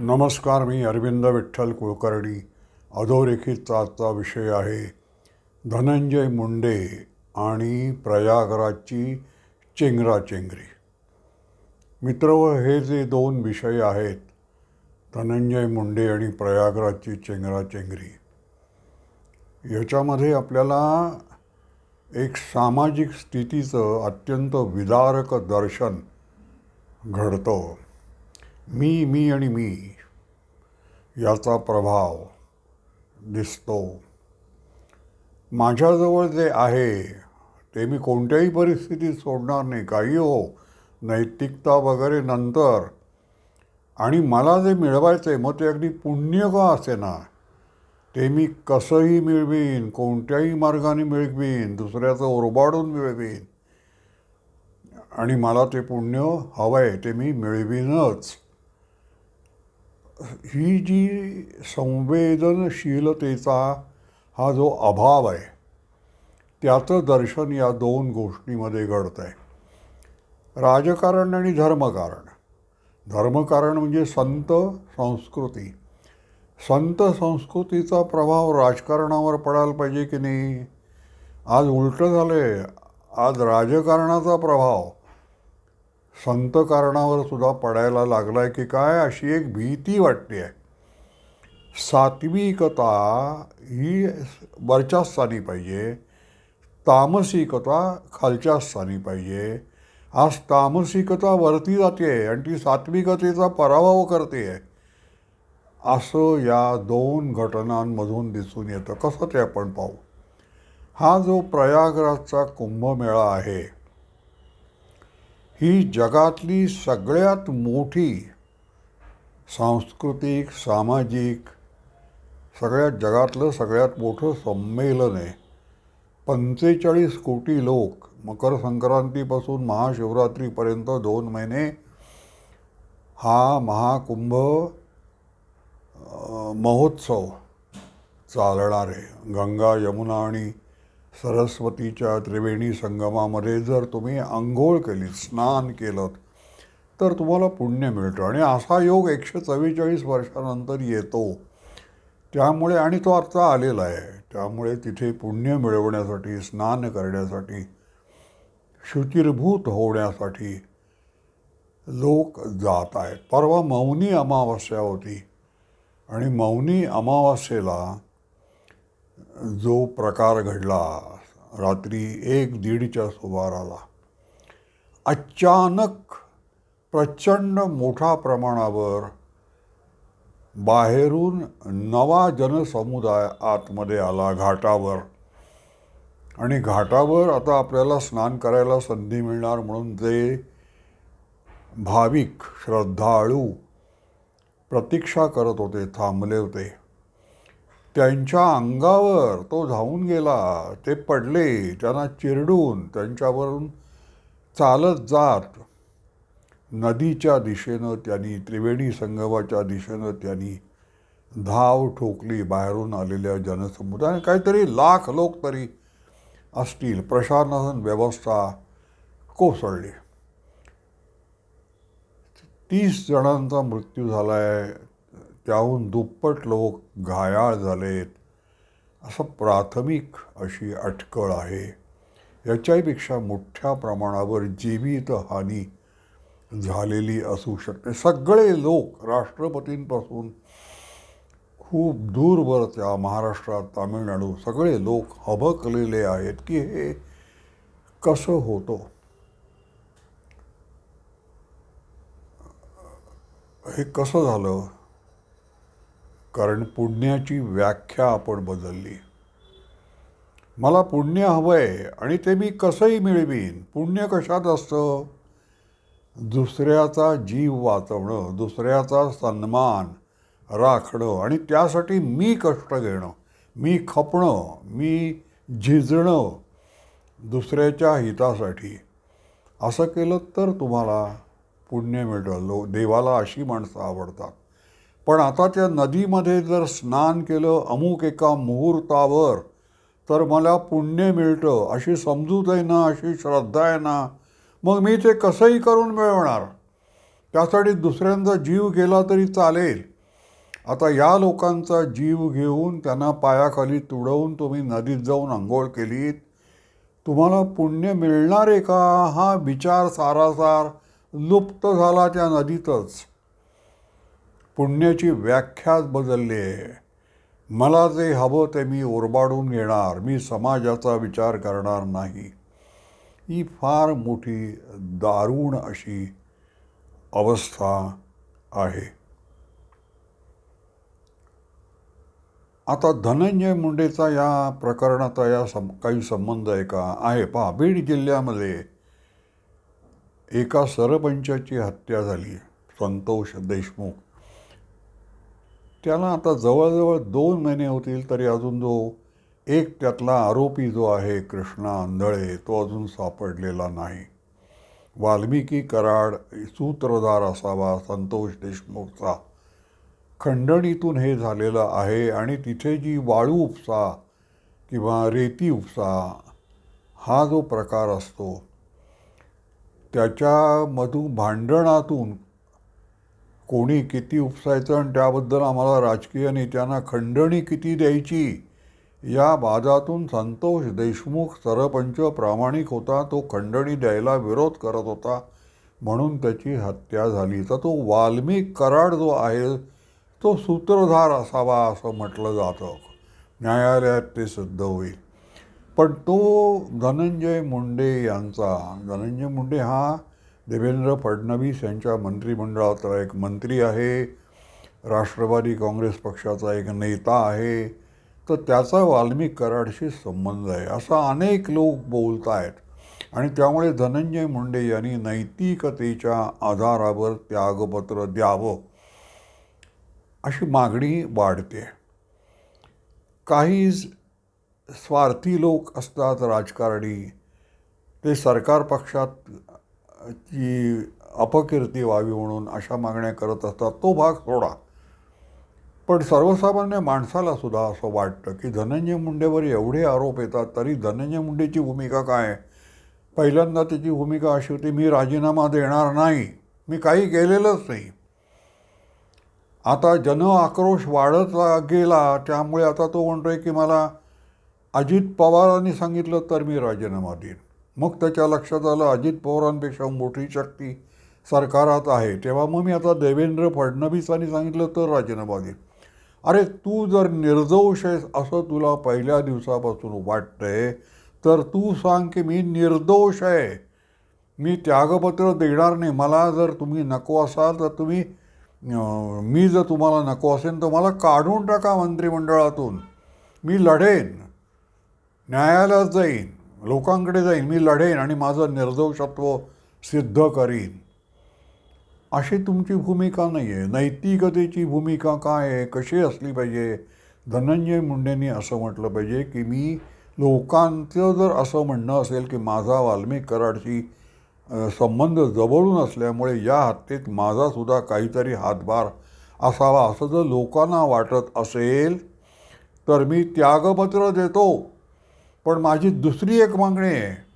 नमस्कार मी अरविंद विठ्ठल कुलकर्णी. अधोरेखितचा आजचा विषय आहे धनंजय मुंडे आणि प्रयागराजची चेंगराचेंगरी. मित्र हे जे दोन विषय आहेत धनंजय मुंडे आणि प्रयागराजची चेंगराचेंगरी याच्यामध्ये आपल्याला एक सामाजिक स्थितीचं अत्यंत विदारक दर्शन घडतं. मी मी आणि मी याचा प्रभाव दिसतो. माझ्याजवळ जे आहे ते मी कोणत्याही परिस्थितीत सोडणार नाही. काही हो नैतिकता वगैरे नंतर. आणि मला जे मिळवायचं आहे मग ते अगदी पुण्य का असे ना ते मी कसंही मिळवीन कोणत्याही मार्गाने मिळवीन दुसऱ्याचं ओरबाडून मिळवीन. आणि मला ते पुण्य हवं आहे ते मी मिळवीनच. ही जी संवेदनशीलतेचा हा जो अभाव आहे त्याचं दर्शन या दोन गोष्टीमध्ये घडतं आहे राजकारण आणि धर्मकारण. धर्मकारण म्हणजे संत संस्कृती. संत संस्कृतीचा प्रभाव राजकारणावर पडायला पाहिजे की नाही? आज उलटं झालं आहे आज राजकारणाचा प्रभाव संत कारणावर सुद्धा पडायला लागला आहे की काय? अशी एक भीती वाटते आहे सात्विकता ही वरच्या स्थानी पाहिजे. तामसिकता खालच्या स्थानी पाहिजे. आज तामसिकता वरती जाते आहे आणि ती सात्विकतेचा पराभव करते. आहे असं या दोन घटनांमधून दिसून येतं. कसं ते आपण पाहू? हा जो प्रयागराजचा कुंभमेळा आहे ही जगातली सगळ्यात मोठी सांस्कृतिक सामाजिक सगळ्यात जगातलं सगळ्यात मोठं संमेलन आहे. पंचेचाळीस कोटी लोक मकर संक्रांतीपासून महाशिवरात्रीपर्यंत दोन महिने हा महाकुंभ महोत्सव चालणार आहे. गंगा यमुना आणि सरस्वतीच्या त्रिवेणी संगमामध्ये जर तुम्ही आंघोळ केली स्नान केलं तर तुम्हाला पुण्य मिळतं. आणि असा योग एकशे चव्वेचाळीस वर्षानंतर येतो. त्यामुळे आणि तो आता आलेला आहे. त्यामुळे तिथे पुण्य मिळवण्यासाठी स्नान करण्यासाठी शुचिरभूत होण्यासाठी लोक जात आहेत. परवा मौनी अमावस्या होती. आणि मौनी अमावस्येला जो प्रकार घडला रात्री एक दीडच्या सुमाराला अचानक प्रचंड मोठ्या प्रमाणावर बाहेरून नवा जनसमुदाय आतमध्ये आला घाटावर. आणि घाटावर आता आपल्याला स्नान करायला संधी मिळणार म्हणून जे भाविक श्रद्धाळू प्रतीक्षा करत होते थांबले होते. त्यांच्या अंगावर तो धावून गेला. ते पडले त्यांना चिरडून त्यांच्यावरून चालत जात. नदीच्या दिशेनं त्यांनी त्रिवेणी संगमाच्या दिशेनं त्यांनी धाव ठोकली. बाहेरून आलेल्या जनसमुदाय काहीतरी लाख लोक तरी असतील. प्रशासन व्यवस्था कोसळली. तीस जणांचा मृत्यू झाला आहे त्याहून दुप्पट लोक घायाळ झालेत. असं प्राथमिक अशी अटकळ आहे. याच्याहीपेक्षा मोठ्या प्रमाणावर जीवित हानी झालेली असू शकते. सगळे लोक राष्ट्रपतींपासून खूप दूरवर त्या महाराष्ट्रात तामिळनाडू सगळे लोक हबकलेले आहेत की हे कसं होतं? हे कसं झालं? कारण पुण्याची व्याख्या आपण बदलली. मला पुण्य हवं आहे आणि ते मी कसंही मिळवीन. पुण्य कशात असतं? दुसऱ्याचा जीव वाचवणं दुसऱ्याचा सन्मान राखणं आणि त्यासाठी मी कष्ट घेणं मी खपणं मी झिजणं दुसऱ्याच्या हितासाठी. असं केलं तर तुम्हाला पुण्य मिळतं. लो देवाला अशी माणसं आवडतात. पण आता त्या नदीमध्ये जर स्नान केलं अमुक एका मुहूर्तावर तर मला पुण्य मिळतं अशी समजूत आहे ना अशी श्रद्धा आहे ना. मग मी ते कसंही करून मिळवणार. त्यासाठी दुसऱ्यांचा जीव गेला तरी चालेल. आता या लोकांचा जीव घेऊन त्यांना पायाखाली तुडवून तुम्ही नदीत जाऊन आंघोळ केलीत. तुम्हाला पुण्य मिळणार आहे का? हा विचार सारासार लुप्त झाला त्या नदीतच. पुण्याची व्याख्याच बदलली. आहे मला जे हवं ते मी ओरबाडून घेणार मी समाजाचा विचार करणार नाही. ही फार मोठी दारुण अशी अवस्था आहे. आता धनंजय मुंडेचा या प्रकरणाचा या सम काही संबंध आहे का आहे. पहा बीड जिल्ह्यामध्ये एका सरपंचाची हत्या झाली. संतोष देशमुख. त्याला आता जवळजवळ दोन महिने होतील तरी अजून जो एक त्यातला आरोपी जो आहे कृष्णा आंधळे तो अजून सापडलेला नाही. वाल्मिकी कराड सूत्रधार असावा संतोष देशमुखचा. खंडणीतून हे झालेलं आहे आणि तिथे जी वाळू उपसा किंवा रेती उपसा हा जो प्रकार असतो त्याच्यामधून भांडणातून कोणी किती उपसायचं आणि त्याबद्दल आम्हाला राजकीय नेत्यांना खंडणी किती द्यायची? या वादातून संतोष देशमुख सरपंच प्रामाणिक होता तो खंडणी द्यायला विरोध करत होता. म्हणून त्याची हत्या झाली. तर तो वाल्मिक कराड जो आहे तो सूत्रधार असावा असं म्हटलं जातं. न्यायालयात ते सिद्ध होईल. पण तो धनंजय मुंडे यांचा धनंजय मुंडे हा देवेंद्र फडणवीस यांच्या मंत्रिमंडळातला एक मंत्री आहे राष्ट्रवादी काँग्रेस पक्षाचा एक नेता आहे तर त्याचा वाल्मिक कराडशी संबंध आहे. असा अनेक लोक बोलत आहेत आणि त्यामुळे धनंजय मुंडे यांनी नैतिकतेच्या आधारावर त्यागपत्र द्यावं अशी मागणी वाढते. काही स्वार्थी लोक असतात राजकारणी. ते सरकार पक्षात ची अपकीर्ती व्हावी म्हणून अशा मागण्या करत असतात तो भाग सोडा. पण सर्वसामान्य माणसाला सुद्धा असं वाटतं की धनंजय मुंडेवर एवढे आरोप येतात तरी धनंजय मुंडेची भूमिका काय पहिल्यांदा त्याची भूमिका अशी होती मी राजीनामा देणार नाही मी काही केलेलंच नाही. आता जन आक्रोश वाढत गेला त्यामुळे आता तो म्हणतोय की मला अजित पवारांनी सांगितलं तर मी राजीनामा देईन. मग त्याच्या लक्षात आलं अजित पवारांपेक्षा मोठी शक्ती सरकारात आहे. तेव्हा मग मी आता देवेंद्र फडणवीसांनी सांगितलं तर राजीनामा देईन अरे तू जर निर्दोष आहेस असं तुला पहिल्या दिवसापासून वाटतंय तर तू सांग की मी निर्दोष आहे. मी त्यागपत्र देणार नाही. मला जर तुम्ही नको असाल तर तुम्ही मी जर तुम्हाला नको असेल तर मला काढून टाका मंत्रिमंडळातून. मी लढेन. न्यायालयात जाईन. लोकांकडे जाईन मी लढेन आणि माझं निर्दोषत्व सिद्ध करीन. अशी तुमची भूमिका नाही आहे नैतिकतेची भूमिका काय आहे? कशी असली पाहिजे? धनंजय मुंडेंनी असं म्हटलं पाहिजे की मी लोकांचं जर असं म्हणणं असेल की माझा वाल्मिक कराडशी संबंध जवळून असल्यामुळे या हत्येत माझासुद्धा काहीतरी हातभार असावा असं जर लोकांना वाटत असेल तर मी त्यागपत्र देतो. पण माझी दुसरी एक मागणी आहे.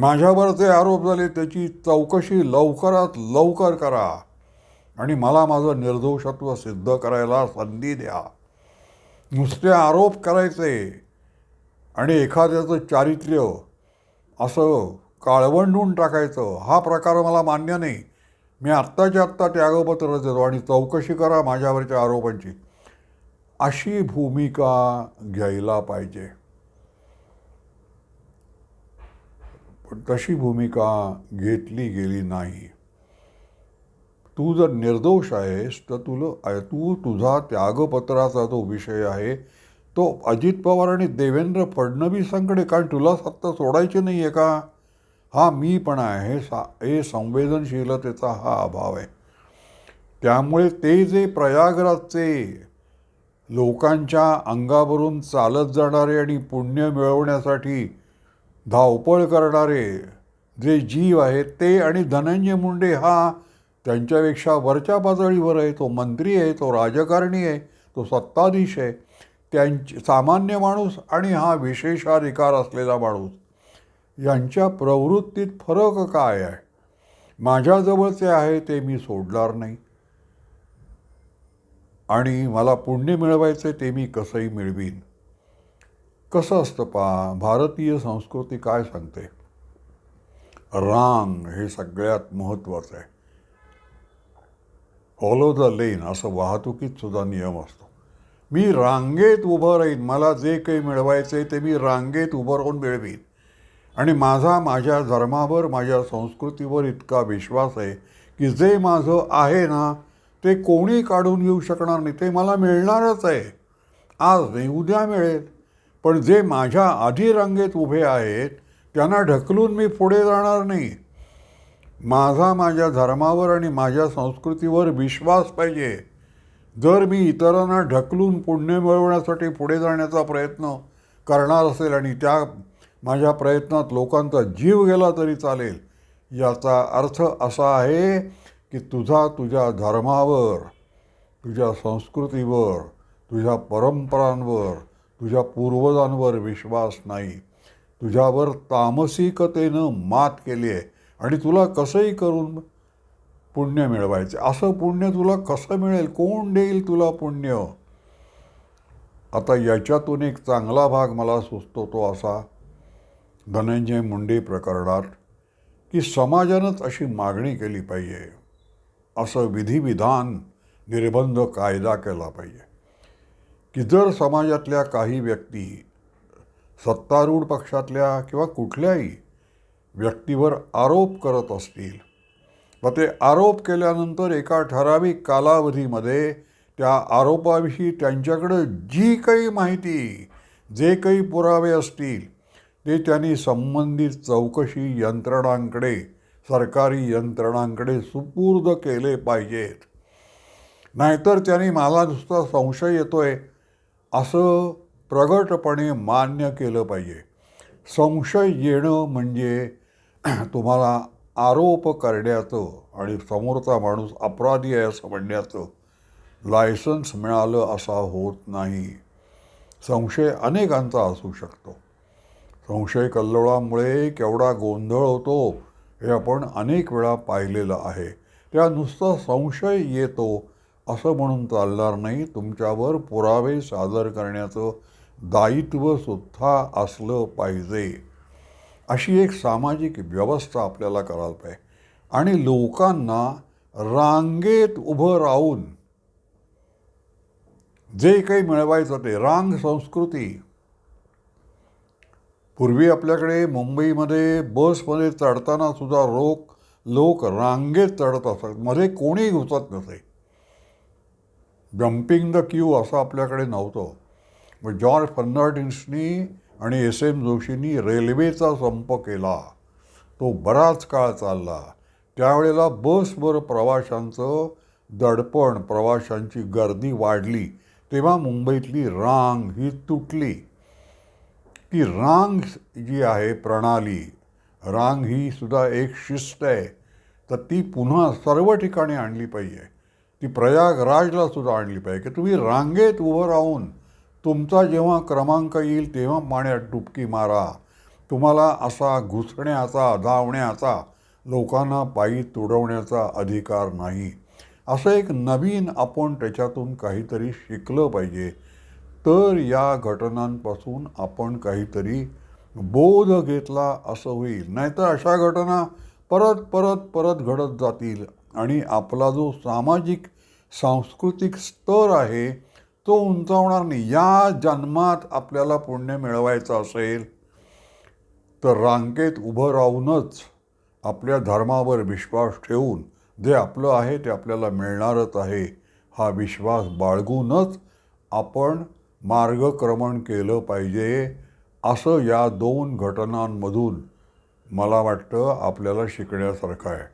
माझ्यावर जे आरोप झाले त्याची चौकशी लवकरात लवकर करा आणि मला माझं निर्दोषत्व सिद्ध करायला संधी द्या. नुसते आरोप करायचे आणि एखाद्याचं चारित्र्य असं काळवंडून टाकायचं हा प्रकार मला मान्य नाही. मी आत्ताच्या आत्ता त्यागपत्र देतो आणि चौकशी करा माझ्यावरच्या आरोपांची. अशी भूमिका घ्यायला पाहिजे. पण तशी भूमिका घेतली गेली नाही. तू जर निर्दोष आहेस तर तुला तू तुझा त्यागपत्राचा जो विषय आहे तो अजित पवार आणि देवेंद्र फडणवीसांकडे कारण तुला सत्ता सोडायची नाही आहे का? हा मी पण आहे सा हे संवेदनशीलतेचा हा अभाव आहे. त्यामुळे ते जे प्रयागराजचे लोकांच्या अंगावरून चालत जाणारे आणि पुण्य मिळवण्यासाठी धावपळ करणारे जे जीव आहेत ते आणि धनंजय मुंडे हा त्यांच्यापेक्षा वरच्या पातळीवर आहे तो मंत्री आहे तो राजकारणी आहे तो सत्ताधीश आहे. त्यांची सामान्य माणूस आणि हा विशेषाधिकार असलेला माणूस. यांच्या प्रवृत्तीत फरक काय आहे? माझ्याजवळचे आहे ते मी सोडणार नाही. आणि मला पुण्य मिळवायचे ते मी कसंही मिळवीन. कसं असतं पा भारतीय संस्कृती काय सांगते? रांग हे सगळ्यात महत्त्वाचं आहे. फॉलो द लेन असं वाहतुकीत सुद्धा नियम असतो. मी रांगेत उभं राहीन मला जे काही मिळवायचं आहे ते मी रांगेत उभं राहून मिळवीन. आणि माझा माझ्या धर्मावर माझ्या संस्कृतीवर इतका विश्वास आहे की जे माझं आहे ना ते कोणी काढून घेऊ शकणार नाही ते मला मिळणारच आहे. आज नाही उद्या मिळेल. पण जे माझ्या आधी रांगेत उभे आहेत त्यांना ढकलून मी पुढे जाणार नाही. माझा माझ्या धर्मावर आणि माझ्या संस्कृतीवर विश्वास पाहिजे. जर मी इतरांना ढकलून पुण्य मिळवण्यासाठी पुढे जाण्याचा प्रयत्न करणार असेल आणि त्या माझ्या प्रयत्नात लोकांचा जीव गेला तरी चालेल याचा अर्थ असा आहे की तुझा तुझ्या धर्मावर तुझ्या संस्कृतीवर तुझ्या परंपरांवर तुझ्या पूर्वजांवर विश्वास नाही. तुझ्यावर तामसिकतेनं मात केली आहे. आणि तुला कसंही करून पुण्य मिळवायचे असं पुण्य तुला कसं मिळेल? कोण देईल तुला पुण्य? आता याच्यातून एक चांगला भाग मला सुचतो तो असा. धनंजय मुंडे प्रकरणात की समाजानंच अशी मागणी केली पाहिजे. असं विधिविधान निर्बंध कायदा केला पाहिजे. की जर समाजातल्या काही व्यक्ती सत्तारूढ पक्षातल्या किंवा कुठल्याही व्यक्तीवर आरोप करत असतील व ते आरोप केल्यानंतर एका ठराविक कालावधीमध्ये त्या आरोपाविषयी त्यांच्याकडं जी काही माहिती जे काही पुरावे असतील ते त्यांनी संबंधित चौकशी यंत्रणांकडे सरकारी यंत्रणांकडे सुपूर्द केले पाहिजेत. नाहीतर त्यांनी मला नुसता संशय येतो आहे असं प्रगटपणे मान्य केलं पाहिजे. संशय येणं म्हणजे तुम्हाला आरोप करण्याचं आणि समोरचा माणूस अपराधी आहे असं म्हणण्याचं लायसन्स मिळालं असा होत नाही. संशय अनेकांचा असू शकतो. संशय कल्लोळामुळे केवढा गोंधळ होतो हे आपण अनेक वेळा पाहिलेलं आहे. त्या नुसता संशय येतो असं म्हणून चालणार नाही. तुमच्यावर पुरावे सादर करण्याचं दायित्वसुद्धा असलं पाहिजे. अशी एक सामाजिक व्यवस्था आपल्याला करायला पाहिजे. आणि लोकांना रांगेत उभं राहून जे काही मिळवायचं ते रांग संस्कृती. पूर्वी आपल्याकडे मुंबईमध्ये बसमध्ये चढताना सुद्धा रोक लोक रांगेत चढत असतात मध्ये कोणी घुसत नसे. जम्पिंग द क्यू असं आपल्याकडे नव्हतं. मग जॉर्ज फर्नाडिन्सनी आणि एस एम जोशींनी रेल्वेचा संप केला. तो बराच काळ चालला. त्यावेळेला बसवर प्रवाशांचं दडपण प्रवाशांची गर्दी वाढली. तेव्हा मुंबईतली रांग ही तुटली. ती रांग जी आहे प्रणाली रांग ही सुद्धा एक शिस्त आहे. तर ती पुन्हा सर्व ठिकाणी आणली पाहिजे. ती प्रयागराजला सुद्धा आणली पाहिजे. की तुम्ही रांगेत उभं राहून तुमचा जेव्हा क्रमांक येईल तेव्हा पाण्यात डुबकी मारा. तुम्हाला असा घुसण्याचा धावण्याचा लोकांना पायी तुडवण्याचा अधिकार नाही. असं एक नवीन आपण त्याच्यातून काहीतरी शिकलं पाहिजे. तर या घटनांपासून आपण काहीतरी बोध घेतला असं होईल. नाहीतर अशा घटना परत परत परत घडत जातील. आणि आपला जो सामाजिक सांस्कृतिक स्तर आहे तो उंचावणार नाही. या जन्मात आपल्याला पुण्य मिळवायचं असेल तर रांगेत उभं राहूनच आपल्या धर्मावर विश्वास ठेवून जे आपलं आहे ते आपल्याला मिळणारच आहे हा विश्वास बाळगूनच आपण मार्गक्रमण केलं पाहिजे. असं या दोन घटनांमधून मला वाटतं आपल्याला शिकण्यासारखं आहे.